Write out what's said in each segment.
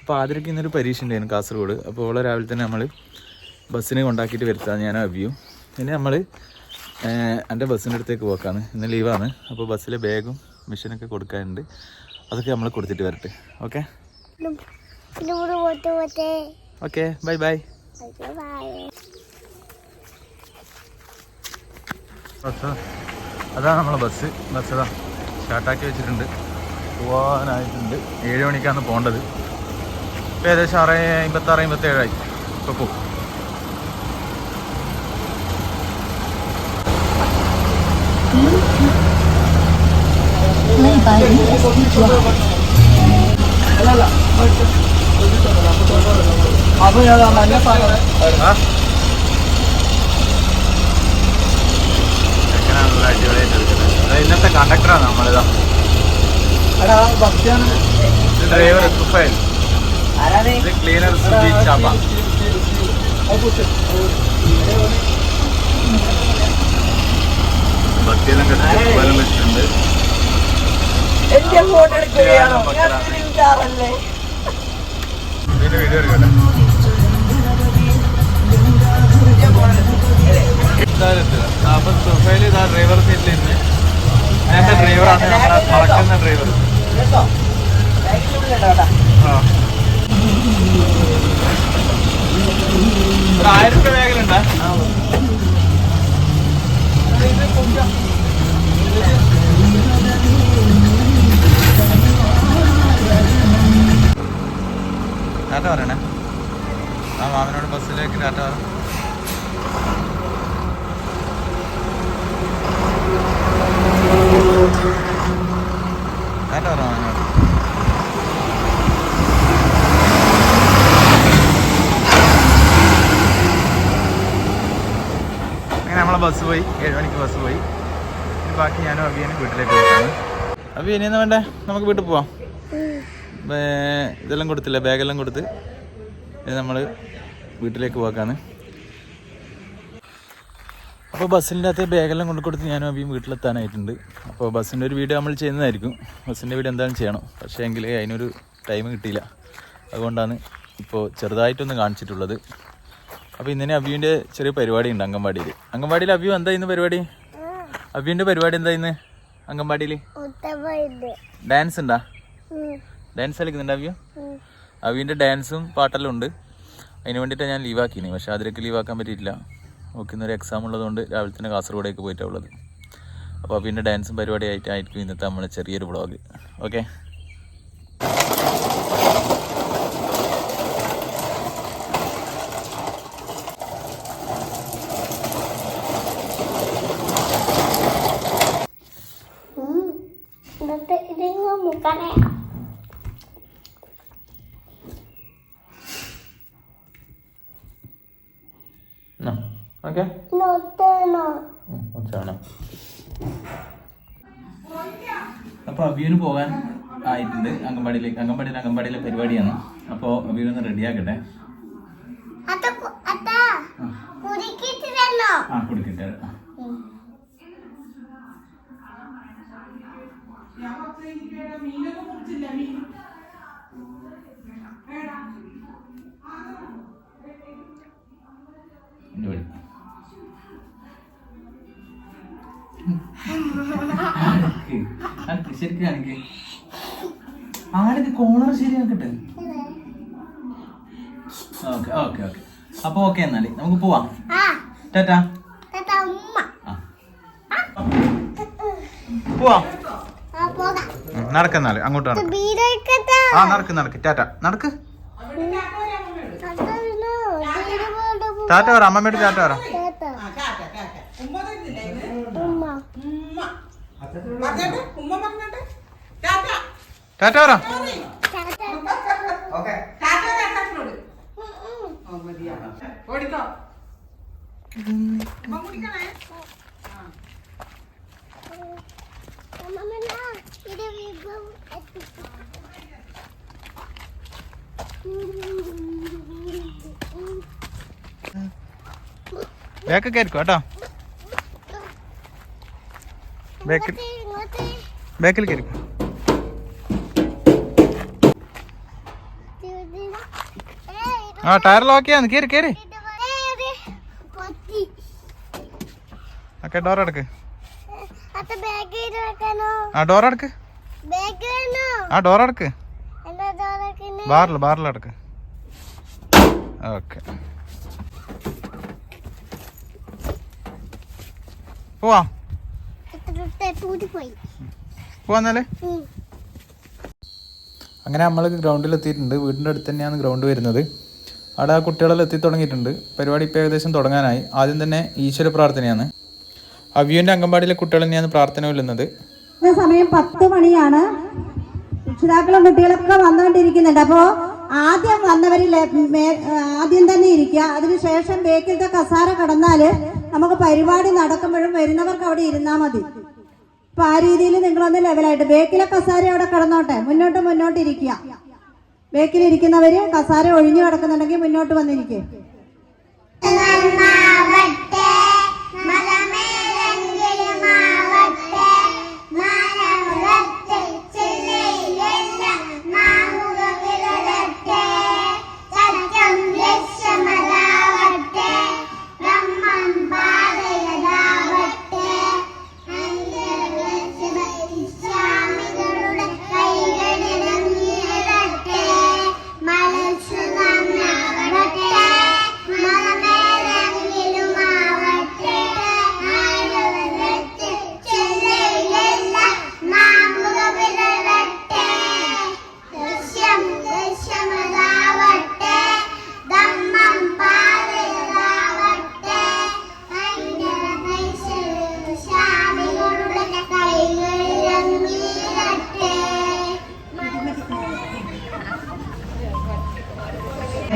അപ്പോൾ ആതിരയ്ക്ക് ഇന്നൊരു പരീക്ഷ ഉണ്ടായിരുന്നു കാസർഗോഡ്. അപ്പോൾ ഓളെ രാവിലെ തന്നെ നമ്മൾ ബസ്സിനെ കൊണ്ടാക്കിയിട്ട് വരുത്താൻ ഞാൻ അഭിയും പിന്നെ നമ്മൾ എന്റെ ബസ്സിന്റെ അടുത്തേക്ക് പോക്കാണ് ഇന്ന് ലീവാണ്. അപ്പോൾ ബസ്സിലെ ബാഗും മിഷനൊക്കെ കൊടുക്കാനുണ്ട്. അതൊക്കെ നമ്മൾ കൊടുത്തിട്ട് വരട്ടെ. ഓക്കെ? Okay bye bye. അതാ നമ്മളെ ബസ്. ബസ് അതാ. സ്റ്റാർട്ടാക്കി വെച്ചിട്ടുണ്ട്. പോകാനായിട്ടുണ്ട് ഏഴ് മണിക്കാണ് പോകേണ്ടത് ഇപ്പം ഏകദേശം ആറ് അമ്പത്താറ് അമ്പത്തേഴായി. ഇപ്പോൾ പോകും അപ്പൊ ഞാൻ നല്ല Drive. കണ്ടക്ടറാണ് നമ്മളിതാ. ഡ്രൈവർ തുഫൈൽ ഇത് ക്ലീനർ സുബി ചാപ്പ ഭക്തിയെല്ലാം കെട്ടി തുഫൈലും വെച്ചിട്ടുണ്ട് എന്റെ ഫോട്ടോ എടുക്കുകയാണോ? വീഡിയോ എടുക്കട്ടെ ഡ്രൈവറാണ് പറയണേ. ആ മാമനോട് ബസ്സിലേക്ക് ടാറ്റ പറ ടാറ്റ പറ മാമനോട് അങ്ങനെ നമ്മളെ ബസ് പോയി ഏഴ് മണിക്ക് ബസ് പോയി. ബാക്കി ഞാനും അബിയനും വീട്ടിലേക്ക് പോകാണ് അബി ഇനി എന്നാ വേണ്ടേ? നമുക്ക് വീട്ടിൽ പോവാം. ഇതെല്ലാം കൊടുത്തില്ലേ? ബാഗെല്ലാം കൊടുത്ത് നമ്മൾ വീട്ടിലേക്ക് പോക്കാണ് അപ്പോൾ ബസ്സിന്റെ അകത്ത് ബാഗെല്ലാം കൊണ്ടു കൊടുത്ത് ഞാനും അഭിയും വീട്ടിലെത്താനായിട്ടുണ്ട്. അപ്പോൾ ബസ്സിന്റെ ഒരു വീഡിയോ നമ്മൾ ചെയ്യുന്നതായിരിക്കും. ബസ്സിന്റെ വീഡിയോ എന്തായാലും ചെയ്യണം. പക്ഷേ എങ്കിൽ അതിനൊരു ടൈം കിട്ടിയില്ല. അതുകൊണ്ടാണ് ഇപ്പോൾ ചെറുതായിട്ടൊന്ന് കാണിച്ചിട്ടുള്ളത്. അപ്പോൾ ഇന്നലെ അബിയുടെ ചെറിയ പരിപാടി ഉണ്ട് അംഗൻവാടിയിൽ അംഗൻവാടിയിൽ അബിയു എന്താ ഇന്ന് പരിപാടി? അബിയുടെ പരിപാടി എന്താ ഇന്ന് അംഗൻവാടിയിൽ ഡാൻസ് ഉണ്ടാ? ഡാൻസ് കളിക്കുന്നുണ്ട് അബിയു? അബിന്റെ ഡാൻസും പാട്ടെല്ലാം ഉണ്ട്. അതിന് വേണ്ടിയിട്ടാണ് ഞാൻ ലീവാക്കിയത് പക്ഷേ അതിലേക്ക് ലീവാക്കാൻ പറ്റിയിട്ടില്ല. ഓക്കെ ഇന്നൊരു എക്സാം ഉള്ളതുകൊണ്ട് രാവിലെ തന്നെ കാസർഗോഡേക്ക് പോയിട്ടാണ് ഉള്ളത്. അപ്പോൾ പിന്നെ ഡാൻസും പരിപാടി ആയിട്ടായിരിക്കും ഇന്നത്തെ നമ്മളെ ചെറിയൊരു വ്ളോഗ് ഓക്കെ ഇതെങ്ങോ മുക്കാനേ ഓക്കെ നോട്ടണോ ഉച്ചാണ് അപ്പോൾ അബിയന് പോകാൻ ആയിട്ടുണ്ട്. അംഗൻവാടിയിലേക്ക് അംഗൻവാടിയിൽ അംഗൻവാടിയിലെ പരിപാടിയാണ്. അപ്പോൾ അബിയൊന്ന് റെഡിയാക്കട്ടെ ആ. കൊടുക്കട്ടെ ആ. ശരിക്കും കാണിക്ക്. ആടിത് കോളർ ശരിയാക്കട്ടെ ഓക്കെ ഓക്കെ ഓക്കെ. അപ്പൊ ഓക്കെ എന്നാൽ നമുക്ക് പോവാം. ആ. ടാറ്റാ. തത്ത ഉമ്മ. ആ. പോവാം. നടക്കുന്നാൽ അങ്ങോട്ട് നടക്ക്. ആ നടക്ക് നടക്ക്. ടാറ്റ നടക്ക്. ടാറ്റ വരാം അമ്മമ്മയുടെ ടാറ്റ പറ ഉമ്മ തരുന്നില്ല ഇതിന് ഉമ്മ ഉമ്മ പറഞ്ഞിട്ട് ഉമ്മ പറഞ്ഞിട്ട്? ടാറ്റ. ടാറ്റ പറ. ടാറ്റ ടാറ്റാസിനോട് ഓ മതിയാ ഓടിക്കോ. ഉമ്മ കുടിക്കണേ? ബാക്കൊക്കെ ആയിരിക്കും കേട്ടോ? ബാക്കിൽ ബാക്കിൽ കയറി. ആ ടയർ ലോക്കിയാണ് കയറി കയറി. ഓക്കെ ഡോർ അടക്ക് ആ ഡോർ അടക്ക് ആ ഡോർ അടക്ക് ബാറിൽ ബാറിൽ അടക്ക് ഓക്കെ. പോവാ. പോയി? പോവാന്നാലേ അങ്ങനെ നമ്മൾ ഗ്രൗണ്ടിൽ എത്തിയിട്ടുണ്ട് വീടിന്റെ അടുത്ത് തന്നെയാണ് ഗ്രൗണ്ട് വരുന്നത്. അവിടെ ആ കുട്ടികളെല്ലാം എത്തി തുടങ്ങിയിട്ടുണ്ട്. പരിപാടി ഇപ്പോൾ ഏകദേശം തുടങ്ങാനായി. ആദ്യം തന്നെ ഈശ്വര പ്രാർത്ഥനയാണ്. അവിയുവിന്റെ അംഗൻവാടിയിലെ കുട്ടികൾ തന്നെയാണ് പ്രാർത്ഥന വല്ലുന്നത് സമയം പത്ത് മണിയാണ്. രക്ഷിതാക്കളും കുട്ടികളൊക്കെ വന്നുകൊണ്ടിരിക്കുന്നുണ്ട്. അപ്പോൾ ആദ്യം വന്നവരിൽ ആദ്യം തന്നെ ഇരിക്കുക. അതിനുശേഷം ബേക്കിലത്തെ കസാര കടന്നാൽ നമുക്ക് പരിപാടി നടക്കുമ്പോഴും വരുന്നവർക്ക് അവിടെ ഇരുന്നാൽ മതി. അപ്പൊ ആ രീതിയിൽ നിങ്ങളൊന്ന് ലെവലായിട്ട്. ബേക്കിലെ കസാര അവിടെ കിടന്നോട്ടെ. മുന്നോട്ട് മുന്നോട്ട് ഇരിക്കുക. ബേക്കിൽ ഇരിക്കുന്നവര് കസാര ഒഴിഞ്ഞു കിടക്കുന്നുണ്ടെങ്കിൽ മുന്നോട്ട് വന്നിരിക്കുക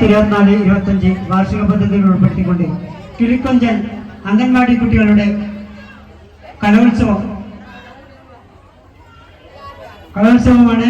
ഇരുപത്തിനാല് ഇരുപത്തഞ്ച് വാർഷിക പദ്ധതിയിൽ ഉൾപ്പെടുത്തിക്കൊണ്ട് കിളിക്കൊഞ്ചൻ അംഗൻവാടി കുട്ടികളുടെ കലോത്സവം. കലോത്സവമാണ്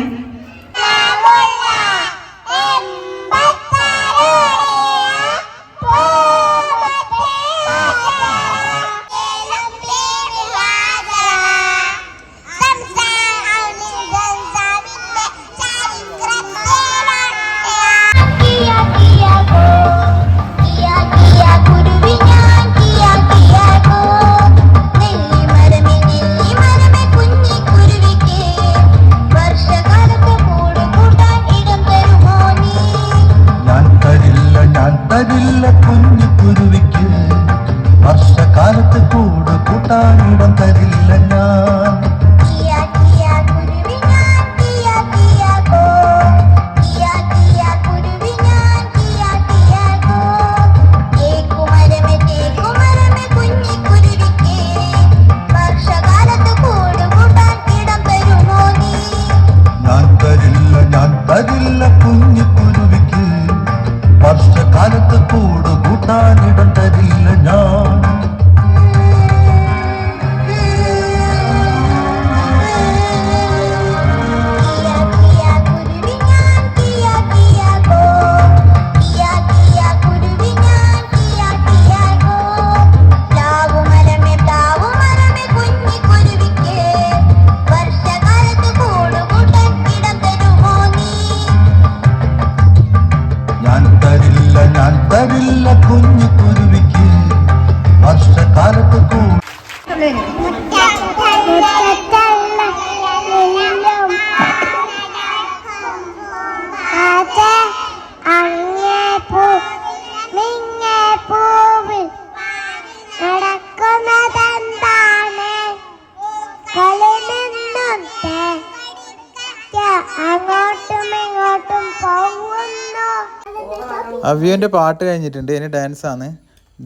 അവ്യുവിന്റെ പാട്ട് കഴിഞ്ഞിട്ടുണ്ട്. ഇനി ഡാൻസ് ആണ്.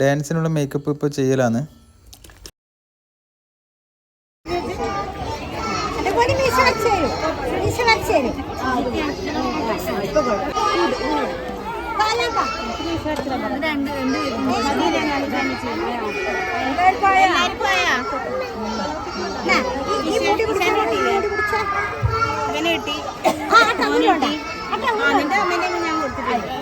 ഡാൻസിനുള്ള മേക്കപ്പ് ഇപ്പൊ ചെയ്യലാണ്. നിന്റെ അമ്മേനെ ഞാൻ കൊടുത്തിട്ടുണ്ട്.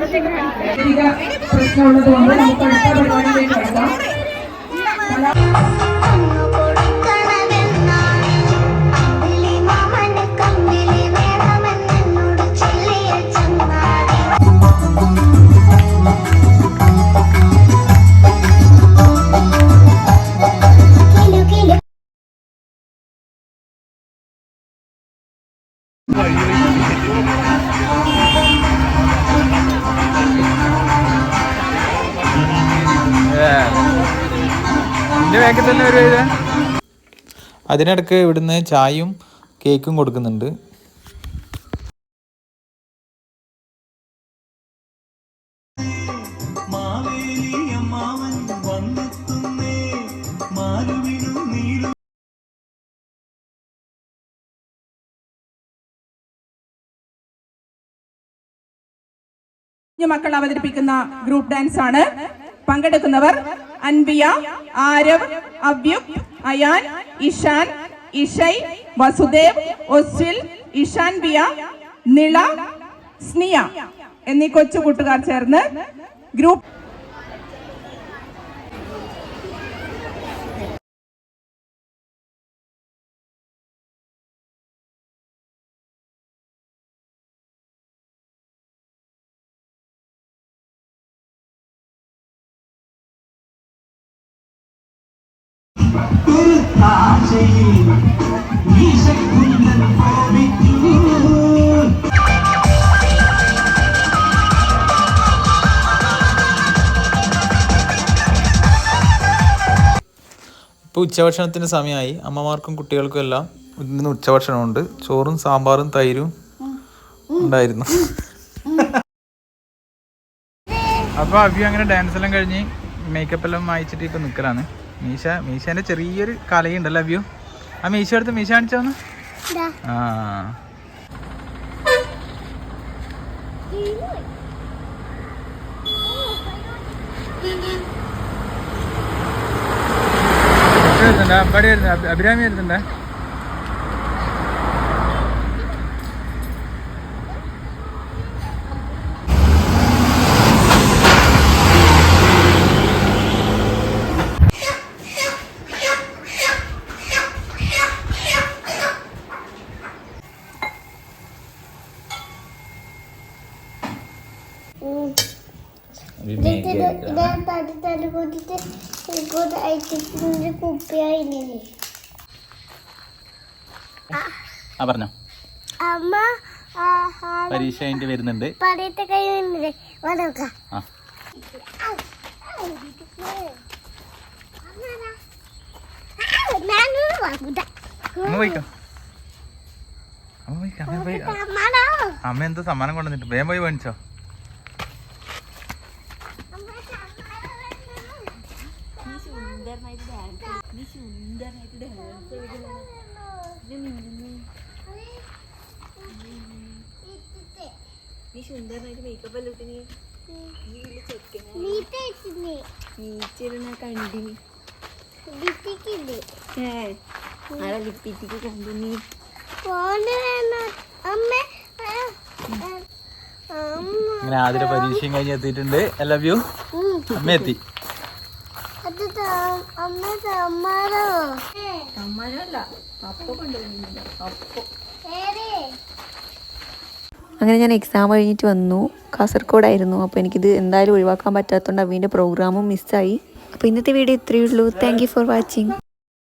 ലിപ്സ്റ്റിക് നമുക്ക് അടുത്ത അങ്ങ് കൊടുക്കണമെന്നാണ് ബാക്കിൽ തന്നെ ഒരു ഇത്. അതിനിടക്ക് ഇവിടുന്ന് ചായയും കേക്കും കൊടുക്കുന്നുണ്ട്. മക്കൾ അവതരിപ്പിക്കുന്ന ഗ്രൂപ്പ് ഡാൻസ് ആണ് പങ്കെടുക്കുന്നവർ അൻബിയ ആരവ് അവ്യുക് അയാൻ ഇഷാൻ ഇഷൈ വസുദേവ് ഒസ്വിൽ ഇഷാൻ ബിയ നിള സ്നിയ എന്നീ കൊച്ചു കൂട്ടുകാർ ചേർന്ന് ഗ്രൂപ്പ് ഇപ്പോൾ ഉച്ചഭക്ഷണത്തിന് സമയമായി. അമ്മമാർക്കും കുട്ടികൾക്കും എല്ലാം ഇന്ന് ഉച്ചഭക്ഷണമുണ്ട്. ചോറും സാമ്പാറും തൈരും ഉണ്ടായിരുന്നു. അപ്പോൾ അഭി അങ്ങനെ ഡാൻസ് എല്ലാം കഴിഞ്ഞ് മേക്കപ്പ് എല്ലാം വായിച്ചിട്ട് ഇപ്പം നിൽക്കലാണ് മീശ മീശേന്റെ ചെറിയൊരു കലയുണ്ടല്ലോ അഭ്യു ആ മീശ എടുത്ത് മീശ കാണിച്ചോന്ന്. ആ. അമ്പാടി വരുന്നുണ്ട് അഭിരാമി വരുന്നുണ്ട്? ആ. പറഞ്ഞോ. അമ്മ പരീക്ഷ വരുന്നുണ്ട്. ആ. അമ്മ എന്തോ സമ്മാനം കൊണ്ടുവന്നിട്ട്. വേഗം പോയി മേടിച്ചോ. നീ സുന്ദരനായിട്ട് മേക്കപ്പ് അല്ല ഇട്ടിനി നീ പരീക്ഷയും കഴിഞ്ഞ് എത്തിയിട്ടുണ്ട് എല്ലാ വ്യൂ അമ്മ എത്തി അങ്ങനെ ഞാൻ എക്സാം കഴിഞ്ഞിട്ട് വന്നു. കാസർഗോഡായിരുന്നു. അപ്പോൾ എനിക്കിത് എന്തായാലും ഒഴിവാക്കാൻ പറ്റാത്തതുകൊണ്ട് അവന്റെ പ്രോഗ്രാമും മിസ്സായി അപ്പോൾ ഇന്നത്തെ വീഡിയോ ഇത്രയേ ഉള്ളൂ. Thank for watching